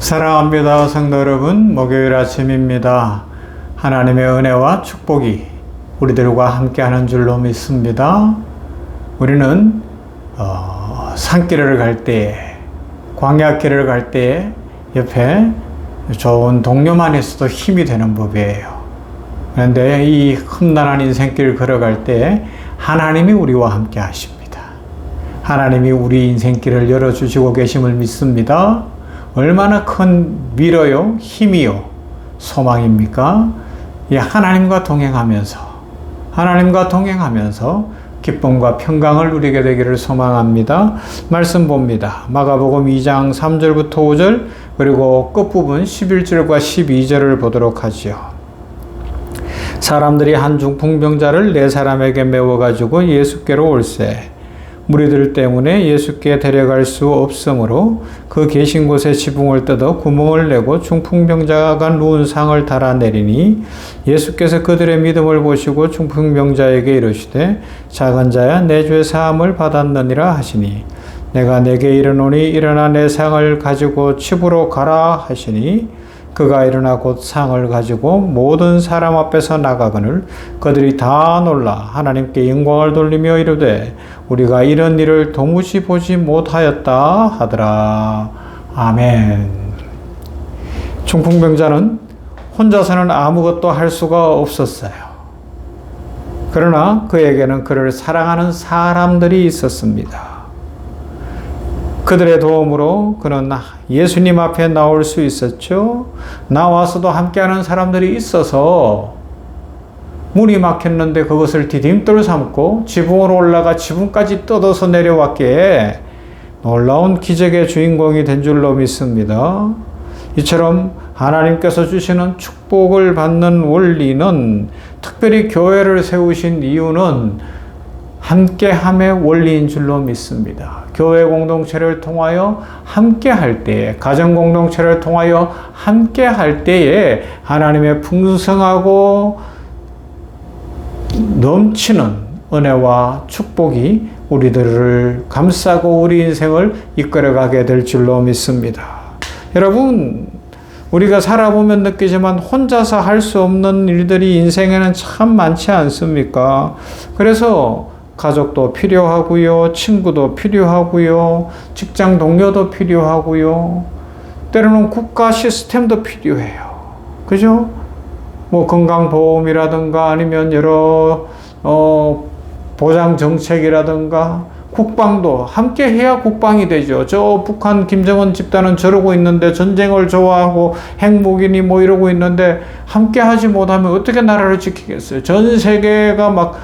사랑합니다. 성도 여러분, 목요일 아침입니다. 하나님의 은혜와 축복이 우리들과 함께하는 줄로 믿습니다. 우리는 어, 산길을 갈 때에, 광야길을 갈 때에 옆에 좋은 동료만 있어도 힘이 되는 법이에요. 그런데 이 험난한 인생길을 걸어갈 때 하나님이 우리와 함께 하십니다. 하나님이 우리 인생길을 열어주시고 계심을 믿습니다. 얼마나 큰 위로요, 힘이요, 소망입니까? 이 하나님과 동행하면서, 하나님과 동행하면서 기쁨과 평강을 누리게 되기를 소망합니다. 말씀 봅니다. 마가복음 2장 3절부터 5절, 그리고 끝부분 11절과 12절을 보도록 하지요. 사람들이 한 중풍병자를 네 사람에게 메워 가지고 예수께로 올세. 무리들 때문에 예수께 데려갈 수 없으므로 그 계신 곳에 지붕을 뜯어 구멍을 내고 중풍병자가 누운 상을 달아내리니 예수께서 그들의 믿음을 보시고 중풍병자에게 이르시되 작은 자야 내 죄 사함을 받았느니라 하시니 내가 내게 이르노니 일어나 내 상을 가지고 집으로 가라 하시니 그가 일어나 곧 상을 가지고 모든 사람 앞에서 나가거늘 그들이 다 놀라 하나님께 영광을 돌리며 이르되 우리가 이런 일을 도무지 보지 못하였다 하더라. 아멘. 중풍병자는 혼자서는 아무것도 할 수가 없었어요. 그러나 그에게는 그를 사랑하는 사람들이 있었습니다. 그들의 도움으로 그는 예수님 앞에 나올 수 있었죠. 나와서도 함께하는 사람들이 있어서 문이 막혔는데 그것을 디딤돌 삼고 지붕으로 올라가 지붕까지 뜯어서 내려왔기에 놀라운 기적의 주인공이 된 줄로 믿습니다. 이처럼 하나님께서 주시는 축복을 받는 원리는 특별히 교회를 세우신 이유는 함께함의 원리인 줄로 믿습니다. 교회 공동체를 통하여 함께할 때에, 가정 공동체를 통하여 함께할 때에 하나님의 풍성하고 넘치는 은혜와 축복이 우리들을 감싸고 우리 인생을 이끌어가게 될 줄로 믿습니다. 여러분, 우리가 살아보면 느끼지만 혼자서 할 수 없는 일들이 인생에는 참 많지 않습니까? 그래서 가족도 필요하고요, 친구도 필요하고요, 직장 동료도 필요하고요, 때로는 국가 시스템도 필요해요. 그죠? 뭐 건강보험이라든가 아니면 여러 어, 보장 정책이라든가 국방도 함께 해야 국방이 되죠. 저 북한 김정은 집단은 저러고 있는데 전쟁을 좋아하고 핵무기니 뭐 이러고 있는데 함께 하지 못하면 어떻게 나라를 지키겠어요? 전 세계가 막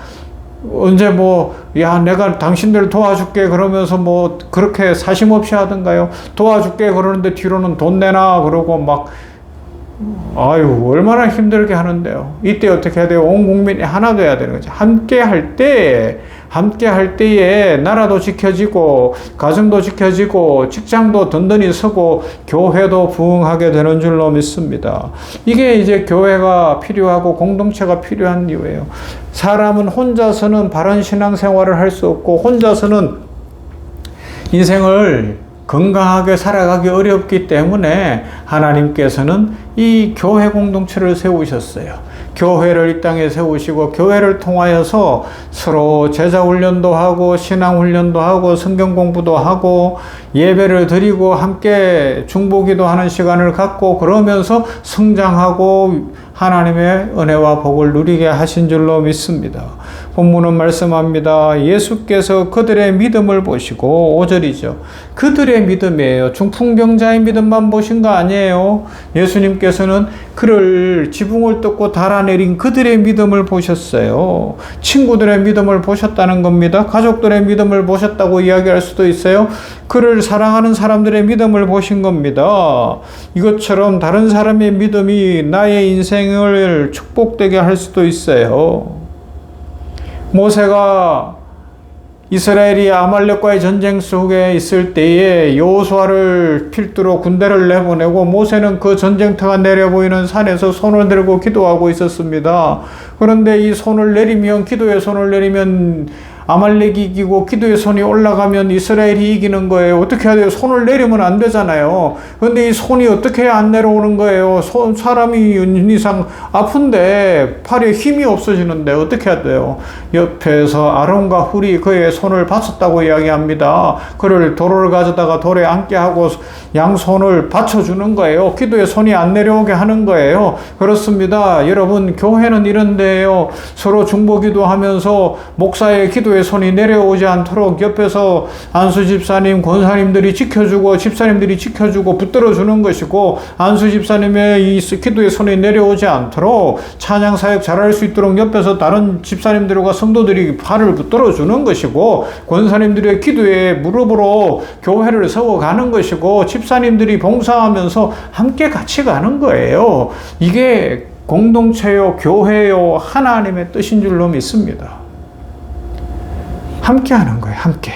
언제 뭐, 야, 내가 당신들 도와줄게 그러면서 뭐, 그렇게 사심 없이 하던가요? 도와줄게 그러는데 뒤로는 돈 내놔 그러고 막, 아유, 얼마나 힘들게 하는데요. 이때 어떻게 해야 돼요? 온 국민이 하나 돼야 되는 거죠. 함께 할 때, 함께 할 때에 나라도 지켜지고, 가정도 지켜지고, 직장도 든든히 서고, 교회도 부흥하게 되는 줄로 믿습니다. 이게 이제 교회가 필요하고 공동체가 필요한 이유예요. 사람은 혼자서는 바른 신앙생활을 할 수 없고, 혼자서는 인생을 건강하게 살아가기 어렵기 때문에 하나님께서는 이 교회 공동체를 세우셨어요. 교회를 이 땅에 세우시고 교회를 통하여서 서로 제자 훈련도 하고 신앙 훈련도 하고 성경 공부도 하고 예배를 드리고 함께 중보기도 하는 시간을 갖고 그러면서 성장하고 하나님의 은혜와 복을 누리게 하신 줄로 믿습니다. 본문은 말씀합니다. 예수께서 그들의 믿음을 보시고 5절이죠. 그들의 믿음이에요. 중풍병자의 믿음만 보신 거 아니에요. 예수님께서는 그를 지붕을 뜯고 달아내린 그들의 믿음을 보셨어요. 친구들의 믿음을 보셨다는 겁니다. 가족들의 믿음을 보셨다고 이야기할 수도 있어요. 그를 사랑하는 사람들의 믿음을 보신 겁니다. 이것처럼 다른 사람의 믿음이 나의 인생을 축복되게 할 수도 있어요. 모세가 이스라엘이 아말렉과의 전쟁 속에 있을 때에 여호수아를 필두로 군대를 내보내고 모세는 그 전쟁터가 내려 보이는 산에서 손을 들고 기도하고 있었습니다. 그런데 이 손을 내리면 기도에 손을 내리면 아말렉이 이기고 기도의 손이 올라가면 이스라엘이 이기는 거예요. 어떻게 해야 돼요? 손을 내리면 안 되잖아요. 근데 이 손이 어떻게 안 내려오는 거예요? 손, 사람이 이상 아픈데 팔에 힘이 없어지는데 어떻게 해야 돼요? 옆에서 아론과 훌이 그의 손을 받쳤다고 이야기합니다. 그를 돌을 가져다가 돌에 앉게 하고 양손을 받쳐주는 거예요. 기도의 손이 안 내려오게 하는 거예요. 그렇습니다. 여러분, 교회는 이런데요. 서로 중보기도 하면서 목사의 기도 의 손이 내려오지 않도록 옆에서 안수 집사님, 권사님들이 지켜주고 집사님들이 지켜주고 붙들어 주는 것이고 안수 집사님의 이 기도의 손이 내려오지 않도록 찬양 사역 잘할 수 있도록 옆에서 다른 집사님들과 성도들이 발을 붙들어 주는 것이고 권사님들의 기도에 무릎으로 교회를 세워 가는 것이고 집사님들이 봉사하면서 함께 같이 가는 거예요. 이게 공동체요, 교회요, 하나님의 뜻인 줄로 믿습니다. 함께 하는 거예요, 함께.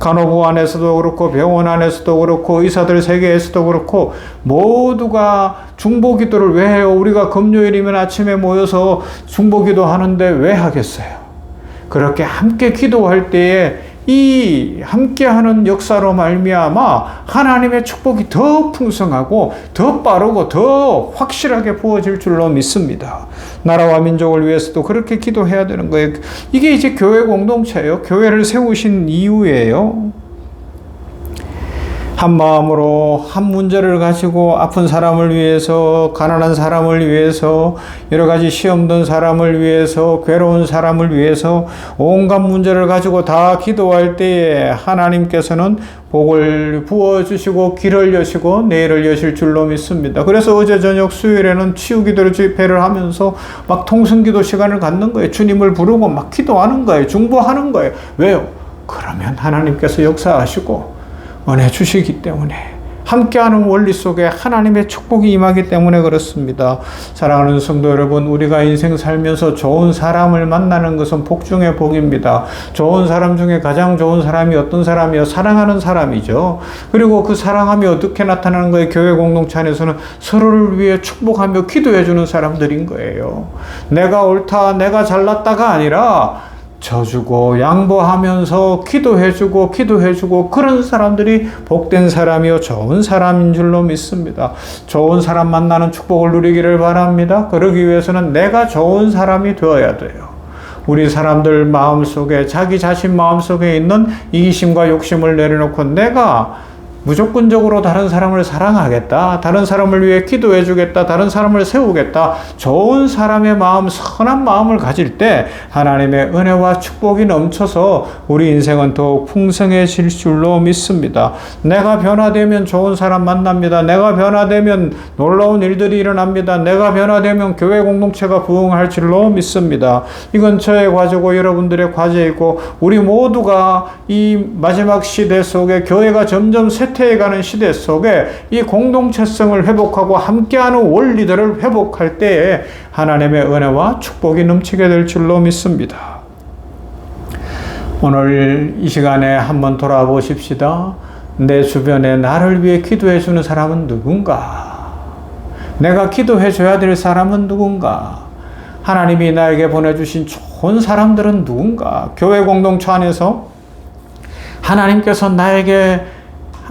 간호부 안에서도 그렇고 병원 안에서도 그렇고 의사들 세계에서도 그렇고 모두가 중보 기도를 왜 해요? 우리가 금요일이면 아침에 모여서 중보 기도 하는데 왜 하겠어요? 그렇게 함께 기도할 때에 이 함께하는 역사로 말미암아 하나님의 축복이 더 풍성하고 더 빠르고 더 확실하게 부어질 줄로 믿습니다. 나라와 민족을 위해서도 그렇게 기도해야 되는 거예요. 이게 이제 교회 공동체예요. 교회를 세우신 이유예요. 한 마음으로 한 문제를 가지고 아픈 사람을 위해서 가난한 사람을 위해서 여러 가지 시험 든 사람을 위해서 괴로운 사람을 위해서 온갖 문제를 가지고 다 기도할 때에 하나님께서는 복을 부어 주시고 길을 여시고 내일을 여실 줄로 믿습니다. 그래서 어제 저녁 수요일에는 치유 기도를 집회를 하면서 막 통성 기도 시간을 갖는 거예요. 주님을 부르고 막 기도하는 거예요. 중보하는 거예요. 왜요? 그러면 하나님께서 역사하시고 은혜 주시기 때문에 함께하는 원리 속에 하나님의 축복이 임하기 때문에 그렇습니다. 사랑하는 성도 여러분, 우리가 인생 살면서 좋은 사람을 만나는 것은 복 중의 복입니다. 좋은 사람 중에 가장 좋은 사람이 어떤 사람이요? 사랑하는 사람이죠. 그리고 그 사랑함이 어떻게 나타나는 거예요? 교회 공동체 안에서는 서로를 위해 축복하며 기도해주는 사람들인 거예요. 내가 옳다, 내가 잘났다가 아니라 져주고 양보하면서 기도해주고 기도해주고 그런 사람들이 복된 사람이요 좋은 사람인 줄로 믿습니다. 좋은 사람 만나는 축복을 누리기를 바랍니다. 그러기 위해서는 내가 좋은 사람이 되어야 돼요. 우리 사람들 마음 속에 자기 자신 마음 속에 있는 이기심과 욕심을 내려놓고 내가 무조건적으로 다른 사람을 사랑하겠다. 다른 사람을 위해 기도해 주겠다. 다른 사람을 세우겠다. 좋은 사람의 마음, 선한 마음을 가질 때 하나님의 은혜와 축복이 넘쳐서 우리 인생은 더욱 풍성해질 줄로 믿습니다. 내가 변화되면 좋은 사람 만납니다. 내가 변화되면 놀라운 일들이 일어납니다. 내가 변화되면 교회 공동체가 부흥할 줄로 믿습니다. 이건 저의 과제고 여러분들의 과제이고 우리 모두가 이 마지막 시대 속에 교회가 점점 새 쇠퇴해가는 시대 속에 이 공동체성을 회복하고 함께하는 원리들을 회복할 때에 하나님의 은혜와 축복이 넘치게 될 줄로 믿습니다. 오늘 이 시간에 한번 돌아보십시다. 내 주변에 나를 위해 기도해 주는 사람은 누군가? 내가 기도해 줘야 될 사람은 누군가? 하나님이 나에게 보내주신 좋은 사람들은 누군가? 교회 공동체 안에서 하나님께서 나에게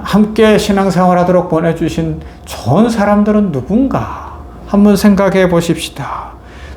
함께 신앙생활 하도록 보내주신 좋은 사람들은 누군가 한번 생각해 보십시다.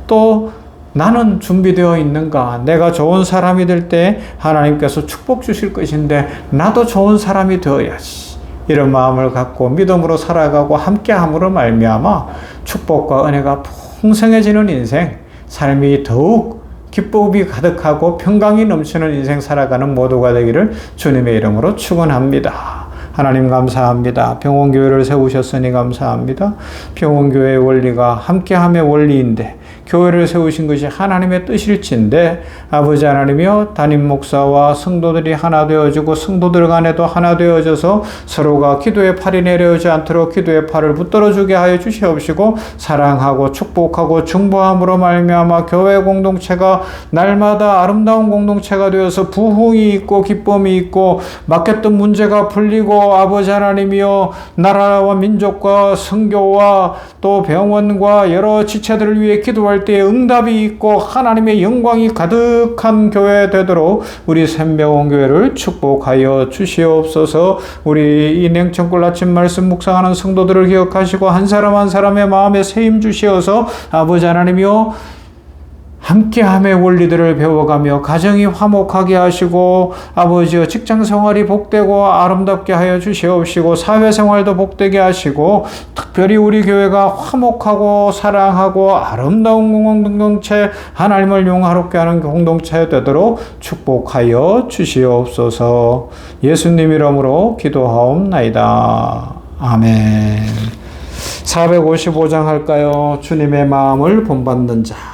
또 나는 준비되어 있는가? 내가 좋은 사람이 될 때 하나님께서 축복 주실 것인데 나도 좋은 사람이 되어야지. 이런 마음을 갖고 믿음으로 살아가고 함께함으로 말미암아 축복과 은혜가 풍성해지는 인생, 삶이 더욱 기쁨이 가득하고 평강이 넘치는 인생 살아가는 모두가 되기를 주님의 이름으로 축원합니다. 하나님 감사합니다. 병원교회를 세우셨으니 감사합니다. 병원교회의 원리가 함께함의 원리인데 교회를 세우신 것이 하나님의 뜻일진데 아버지 하나님이여 담임 목사와 성도들이 하나 되어지고 성도들 간에도 하나 되어져서 서로가 기도의 팔이 내려오지 않도록 기도의 팔을 붙들어 주게 하여 주시옵시고 사랑하고 축복하고 중보함으로 말미암아 교회 공동체가 날마다 아름다운 공동체가 되어서 부흥이 있고 기쁨이 있고 맡겼던 문제가 풀리고 아버지 하나님이여 나라와 민족과 성교와 또 병원과 여러 지체들을 위해 기도할 기도할 때에 응답이 있고 하나님의 영광이 가득한 교회 되도록 우리 샘병원 교회를 축복하여 주시옵소서. 우리 이 냉천골 아침 말씀 묵상하는 성도들을 기억하시고 한 사람 한 사람의 마음에 세임 주시어서 아버지 하나님이여 함께함의 원리들을 배워가며 가정이 화목하게 하시고 아버지여 직장 생활이 복되고 아름답게 하여 주시옵시고 사회생활도 복되게 하시고 특별히 우리 교회가 화목하고 사랑하고 아름다운 공동체 하나님을 용화롭게 하는 공동체 되도록 축복하여 주시옵소서 예수님 이름으로 기도하옵나이다. 아멘 455장 할까요? 주님의 마음을 본받는 자